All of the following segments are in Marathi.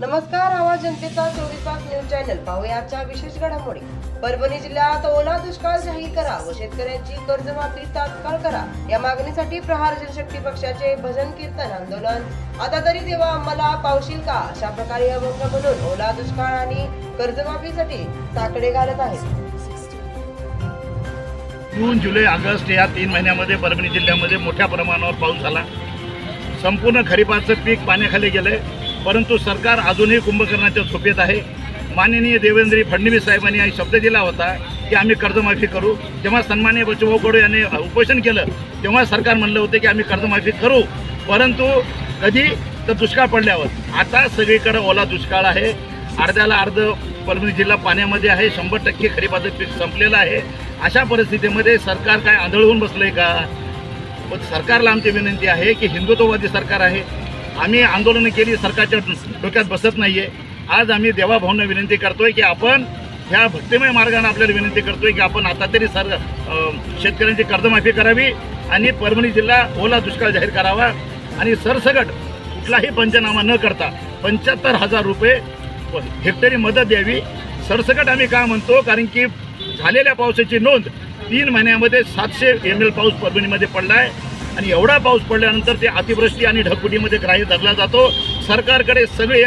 नमस्कार आवाज जनतेचा चोवीस तास न्यूज चॅनल. पाहूया आजच्या विशेष घडामोडी. परभणी जिल्ह्यात ओला दुष्काळ जाहीर करा व शेतकऱ्यांची कर्जमाफी तात्काळ करा. या मागणीसाठी प्रहार जनशक्ती पक्षाचे भजन कीर्तन आंदोलन. आता तरी देवा आम्हाला पावशील का? अशा प्रकारे अभंग म्हणून ओला दुष्काळ आणि कर्जमाफीसाठी साकडे घालत आहेत. जून जुलै ऑगस्ट या तीन महिन्यामध्ये परभणी जिल्ह्यामध्ये मोठ्या प्रमाणावर पाऊस झाला. संपूर्ण खरीपाचं पीक पाण्याखाली गेलं आहे परंतु सरकार अजूनही कुंभकर्णाच्या सोपेत आहे. माननीय देवेंद्र फडणवीस साहेबांनी हा शब्द दिला होता की आम्ही कर्जमाफी करू. जेव्हा सन्मान्य बच्चूभाऊ कडू यांनी उपोषण केलं तेव्हा सरकार म्हणलं होतं की आम्ही कर्जमाफी करू. परंतु कधी? तर दुष्काळ पडल्यावर. आता सगळीकडे ओला दुष्काळ आहे. अर्ध्याला अर्ध परभणी जिल्हा पाण्यामध्ये आहे. शंभर टक्के खरीपाचं पीक संपलेलं आहे. अशा परिस्थितीमध्ये सरकार काय आंधळून बसलंय का? सरकारला आमची विनंती आहे की हिंदुत्ववादी सरकार आहे. आम्ही आंदोलनं केली सरकारच्या डोक्यात बसत नाहीये. आज आम्ही देवाभाऊंना विनंती करतोय की आपण ह्या भक्तिमय मार्गाने आपल्याला विनंती करतोय की आपण आता तरी सर शेतकऱ्यांची कर्जमाफी करावी आणि परभणी जिल्हा ओला दुष्काळ जाहीर करावा आणि सरसगट कुठलाही पंचनामा न करता पंच्याहत्तर हजार रुपये हेक्टरी मदत द्यावी. सरसकट आम्ही का म्हणतो? कारण की झालेल्या पावसाची नोंद तीन महिन्यामध्ये सातशे एम एल पाऊस परभणीमध्ये पडला आहे आणि एवढा पाऊस पडल्यानंतर ते अतिवृष्टी आणि ढगफुटीमध्ये ग्राह्य धरला जातो. सरकारकडे सगळे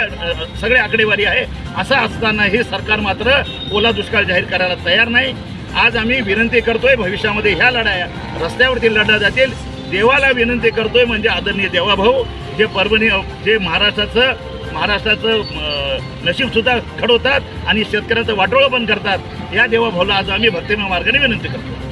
सगळे आकडेवारी आहे. असं असताना हे सरकार मात्र ओला दुष्काळ जाहीर करायला तयार नाही. आज आम्ही विनंती करतोय भविष्यामध्ये ह्या लढाया रस्त्यावरती लढल्या जातील. देवाला विनंती करतोय म्हणजे आदरणीय देवाभाऊ जे परभणी जे महाराष्ट्राचं महाराष्ट्राचं नशीबसुद्धा घडवतात आणि शेतकऱ्याचं वाटोळं पण करतात. या देवाभाऊला आज आम्ही भक्तिमय मार्गाने विनंती करतो